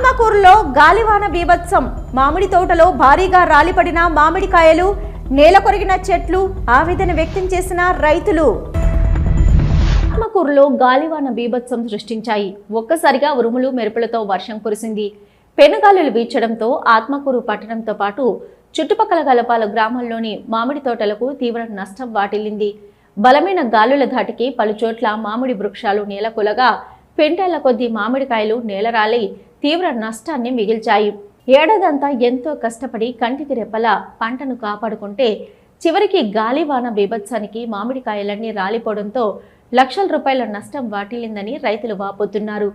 ఆత్మకూరులో గాలివాన బీభత్సం. మామిడి తోటలో భారీగా రాలిపడిన మామిడికాయలు నేల కొరిగిన చెట్లు ఆవేదన వ్యక్తం చేసిన రైతులు. ఆత్మకూరులో గాలివాన బీభత్సం సృష్టించాయి. ఒక్కసారిగా ఉరుములు మెరుపులతో వర్షం కురిసింది. పెనుగాలులు వీచడంతో ఆత్మకూరు పట్టణంతో పాటు చుట్టుపక్కల గల పలు గ్రామాల్లోని మామిడి తోటలకు తీవ్ర నష్టం వాటిల్లింది. బలమైన గాలుల ధాటికి పలుచోట్ల మామిడి వృక్షాలు నేలకొలగా పెంటేళ్ళ కొద్దీ మామిడికాయలు నేలరాలి తీవ్ర నష్టాన్ని మిగిల్చాయి. ఏడాదంతా ఎంతో కష్టపడి కంటికి రెప్పలా పంటను కాపాడుకుంటే చివరికి గాలివాన బీభత్సానికి మామిడికాయలన్నీ రాలిపోవడంతో లక్షల రూపాయల నష్టం వాటిల్లిందని రైతులు వాపోతున్నారు.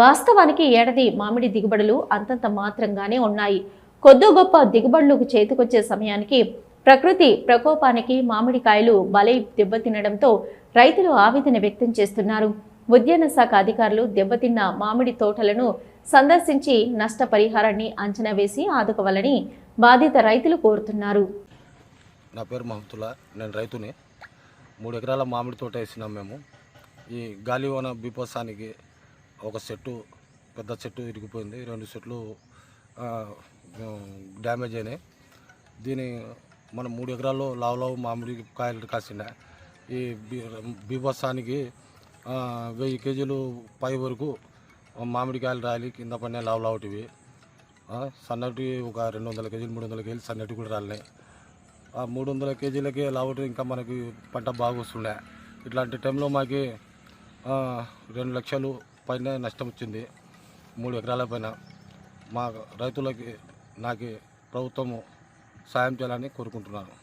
వాస్తవానికి ఏడాది మామిడి దిగుబడులు అంతంత మాత్రంగానే ఉన్నాయి. కొద్ది గొప్ప దిగుబడులకు చేతికొచ్చే సమయానికి ప్రకృతి ప్రకోపానికి మామిడికాయలు బలై దెబ్బతినడంతో రైతులు ఆవేదన వ్యక్తం చేస్తున్నారు. ఉద్యాన శాఖ అధికారులు దెబ్బతిన్న మామిడి తోటలను సందర్శించి నష్టపరిహారాన్ని అంచనా వేసి ఆదుకోవాలని బాధిత రైతులు కోరుతున్నారు. నా పేరు మహతుల్లా నేను రైతుని. మూడు ఎకరాల మామిడి తోట వేసినాం మేము. ఈ గాలివాన బీపసానికి ఒక చెట్టు పెద్ద చెట్టు ఇరిగిపోయింది. రెండు చెట్లు డ్యామేజ్ అయినాయి. దీని మనం మూడు ఎకరాల్లో లావు లావు మామిడి కాయలు కాసిన ఈ బీ- బీభత్సానికి వెయ్యి కేజీలు పై వరకు మామిడికాయలు రాలి కింద పడిన లావు లావుటివి. సన్నటి ఒక రెండు వందల కేజీలు మూడు వందల కేజీలు సన్నటి కూడా రాలినాయి. ఆ మూడు వందల కేజీలకి లావుటి ఇంకా మనకి పంట బాగా వస్తుండే. ఇట్లాంటి టైంలో మాకు రెండు లక్షలు పైన నష్టం వచ్చింది. మూడు ఎకరాల పైన మా రైతులకి నాకు ప్రభుత్వము సాయం చేయాలని కోరుకుంటున్నాను.